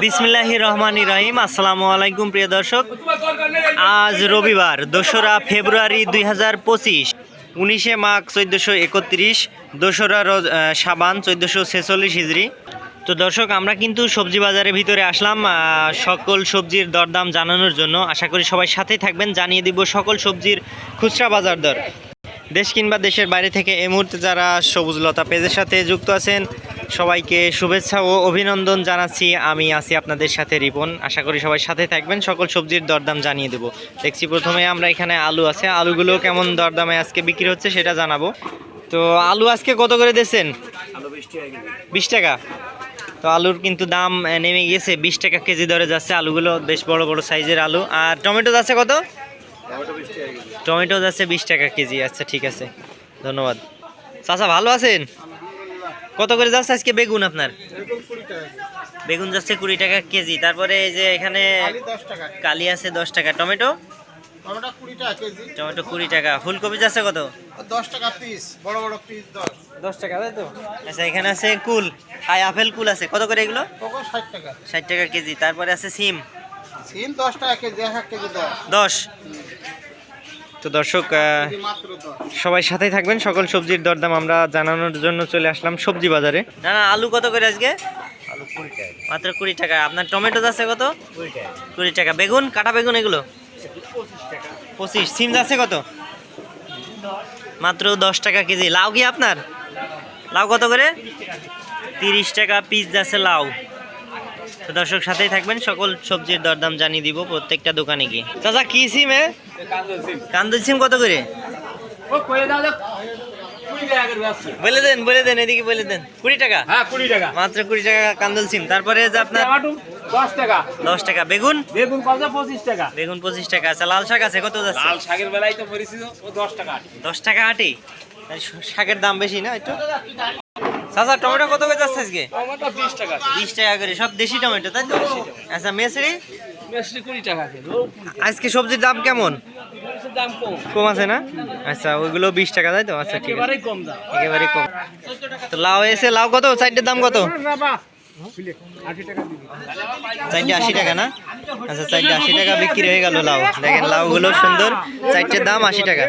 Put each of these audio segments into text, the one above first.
বিসমিল্লাহ রহমান ইরাহিম আসসালামু আলাইকুম, প্রিয় দর্শক। আজ রবিবার, দোসরা ফেব্রুয়ারি দুই হাজার পঁচিশ, উনিশে মাঘ চোদ্দোশো একত্রিশ, দোসরা সাবান চোদ্দোশো ছেচল্লিশ হিজড়ি। তো দর্শক, আমরা কিন্তু সবজি বাজারের ভিতরে আসলাম সকল সবজির দরদাম জানানোর জন্য। আশা করি সবাই সাথেই থাকবেন। জানিয়ে দিব সকল সবজির খুচরা বাজার দর। দেশ কিংবা দেশের বাইরে থেকে এই মুহূর্তে যারা সবুজ লতা পেজের সাথে যুক্ত আছেন সবাইকে শুভেচ্ছা ও অভিনন্দন জানাচ্ছি। আমি আছি আপনাদের সাথে রিপন। আশা করি সবাই সাথে থাকবেন। সকল সবজির দরদাম জানিয়ে দেবো। দেখছি প্রথমে আমরা এখানে আলু আছে। আলুগুলো কেমন দরদামে আজকে বিক্রি হচ্ছে সেটা জানাব। তো আলু আজকে কত করে দিয়েছেন? বিশ টাকা তো আলুর কিন্তু দাম নেমে গিয়েছে। বিশ টাকা কেজি দরে যাচ্ছে আলুগুলো। বেশ বড় বড় সাইজের আলু। আর টমেটো যাচ্ছে কত? টমেটো যাচ্ছে বিশ টাকা কেজি। আচ্ছা ঠিক আছে। ধন্যবাদ। চাচা ভালো আছেন? কত করে যাচ্ছে আজকে বেগুন আপনার? বেগুন যাচ্ছে কুড়ি টাকা কেজি। তারপরে এই যে এখানে দশ টাকা। কালি আছে দশ টাকা। টমেটো? টমেটো কুড়ি টাকা কেজি। টমেটো কুড়ি ফুলকপি যাচ্ছে কত? দশ টাকা পিস বড় বড় পিস দশ। দশ টাকা তাই তো? আচ্ছা এখানে আছে কুল। হাই আপেল কুল আছে। কত করে এগুলো? ষাট টাকা। ষাট টাকা কেজি। তারপরে আছে সিম। সিম দশ টাকা কেজি এক দশ। তো দর্শক সবাই সাথেই থাকবেন। সকল সবজির দরদাম আমরা জানানোর জন্য চলে আসলাম সবজি বাজারে। না না আলু কত করে আজকে? আলু কুড়ি টাকা। মাত্র কুড়ি টাকা। আপনার টমেটো আছে কত? কুড়ি টাকা। কুড়ি টাকা। বেগুন কাটা বেগুন এগুলো? পঁচিশ সিম আছে কত? মাত্র দশ টাকা কেজি। লাউ কি আপনার? লাউ কত করে? তিরিশ টাকা। পিস যাচ্ছে লাউ। তো দর্শক সাথেই থাকবেন সকল সবজির দরদাম জানিয়ে দিব প্রত্যেকটা দোকানে গিয়ে। চাচা কি সিম এ? কান্দুল সিম। কত করে? বলে দেন বলে দেন এদিকে বলে দেন। কুড়ি টাকা? হ্যাঁ কুড়ি টাকা। মাত্র কুড়ি টাকা কান্দুল সিম। তারপরে যে আপনার দশ টাকা। দশ টাকা। বেগুন? বেগুন কত পঁচিশ টাকা। বেগুন পঁচিশ টাকা। আচ্ছা লাল শাক আছে কত যাচ্ছে? লাল শাকের বেলায় তো মরেছিল ও দশ টাকা দশ টাকা আটি? শাকের দাম বেশি না একটু? চাচা টমেটো কত করে যাচ্ছে আজকে? টমেটো বিশ টাকা বিশ টাকা করে সব দেশি টমেটো তাই তো? আচ্ছা মেসরি? মিষ্টি কুড়ি টাকা কিলো আজকে সবজির দাম কেমন? দাম কম। কম আছে না? আচ্ছা ওইগুলো বিশ টাকা তাই তো? আচ্ছা ঠিক আছে। একেবারেই কম দাম। একেবারে কম। তো লাউ এসে লাউ কত? চারটের দাম কত? চারটে আশি টাকা না? আচ্ছা চারটে আশি টাকা বিক্রি হয়ে গেল লাউ। দেখেন লাউগুলো সুন্দর। চারটের দাম আশি টাকা।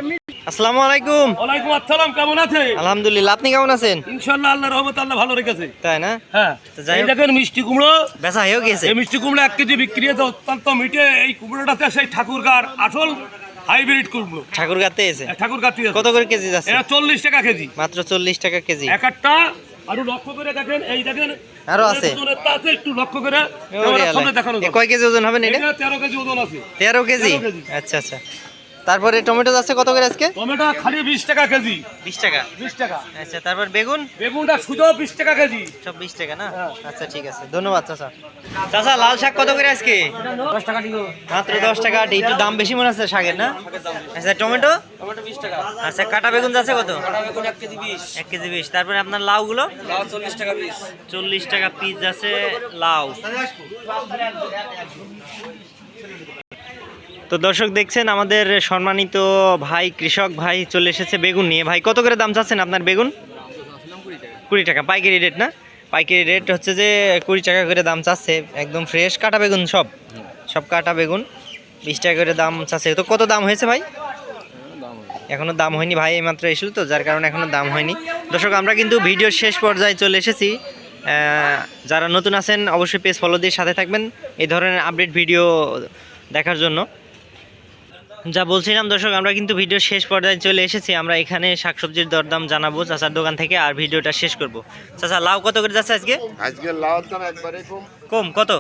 আসসালামু আলাইকুম। ওয়ালাইকুম আসসালাম কেমন আছে আলহামদুলিল্লাহ আপনি কেমন আছেন? ইনশাল্লাহ আল্লাহ রহমত আল্লাহ ভালো রেখেছে। তাই না? হ্যাঁ যাই এই দেখেন মিষ্টি কুমড়ো। বেচা হয়েও গিয়েছে। এই মিষ্টি কুমড়ো এক কেজি বিক্রি হয়েছে অত্যন্ত মিঠে। এই কুমড়োটাতে সেই ঠাকুরগার আসল হাইব্রিড কুমড়ো। ঠাকুর গাতে এসে ঠাকুরগার থেকে কত করে কেজি যাচ্ছে? এটা চল্লিশ টাকা কেজি। মাত্র চল্লিশ টাকা কেজি। এক একটা। আরও লক্ষ্য করে দেখেন এই দেখেন। আরও আছে? একটু লক্ষ্য করে দেখানো। কয় কেজি ওজন হবে না এটা? এটা তেরো কেজি ওজন আছে। তেরো 13 কেজি। আচ্ছা আচ্ছা। তারপরে টমেটো যাচ্ছে কত করে আজকে? টমেটো খালি বিশ টাকা কেজি। বিশ টাকা? বিশ টাকা। আচ্ছা তারপর বেগুন? বেগুনটা শুধু বিশ টাকা কেজি। সব বিশ টাকা না? হ্যাঁ। আচ্ছা ঠিক আছে। ধন্যবাদ চাচা। চাচা লাল শাক কত করে আজকে? দশ টাকা দিল মাত্র দশ টাকা। আটি একটু দাম বেশি মনে হচ্ছে শাকের না? আচ্ছা টমেটো? টমেটো বিশ টাকা। আচ্ছা কাটা বেগুন যাচ্ছে কত? কাটা বেগুন এক কেজি বিশ। এক কেজি বিশ। তারপরে আপনার লাউগুলো? লাউ চল্লিশ টাকা পিস চল্লিশ টাকা পিস আছে লাউ। তো দর্শক দেখছেন, আমাদের সম্মানিত ভাই, কৃষক ভাই চলে এসেছে বেগুন নিয়ে। ভাই, কত করে দাম চাচ্ছেন আপনার বেগুন? কুড়ি টাকা, পাইকারি রেট না? পাইকারি রেট হচ্ছে যে কুড়ি টাকা করে দাম চাচ্ছে, একদম ফ্রেশ কাটা বেগুন সব। সব কাটা বেগুন, বিশ টাকা করে দাম চাচ্ছে। তো কত দাম হয়েছে ভাই? এখনও দাম হয়নি ভাই, এইমাত্র এসেছিল তো, যার কারণে এখনও দাম হয়নি। দর্শক, আমরা কিন্তু ভিডিওর শেষ পর্যায়ে চলে এসেছি। যারা নতুন আছেন, অবশ্যই পেজ ফলো দিয়ে সাথে থাকবেন এই ধরনের আপডেট ভিডিও দেখার জন্য। যা বলছিলাম দর্শক আমরা কিন্তু ভিডিও শেষ পর্যায়ে চলে এসেছি। আমরা এখানে শাকসবজির দরদাম জানাব চাচার দোকান থেকে আর ভিডিওটা শেষ করব। চাচা লাউ কত করে যাচ্ছে আজকে? আজকে লাউর দাম একবারে কম। কম কত?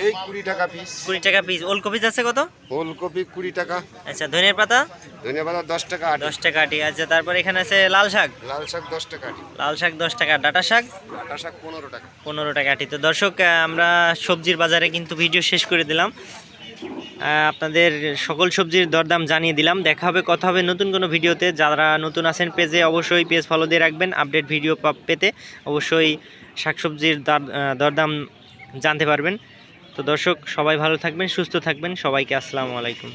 এই কুড়ি টাকা পিস কুড়ি টাকা পিস ওলকপি যাচ্ছে কত? ওলকপি কুড়ি টাকা। আচ্ছা ধনের পাতা? ধনিয়া পাতা দশ টাকা দশ টাকা আটি। আচ্ছা তারপর এখানে আছে লাল শাক? লাল শাক দশ টাকা আটি। লাল শাক দশ টাকা। ডাটা শাক? ডাটা শাক পনেরো টাকা। পনেরো টাকা আটি। তো দর্শক আমরা সবজির বাজারে কিন্তু ভিডিও শেষ করে দিলাম। আপনাদের সকল সবজির দরদাম জানিয়ে দিলাম। দেখা হবে, কথা হবে নতুন কোনো ভিডিওতে। যারা নতুন আছেন, পেজে অবশ্যই পেজ ফলো দিয়ে রাখবেন। আপডেট ভিডিও পেতে অবশ্যই শাকসবজির দর- দরদাম জানতে পারবেন। তো দর্শক, সবাই ভালো থাকবেন, সুস্থ থাকবেন। সবাইকে আসসালামু আলাইকুম।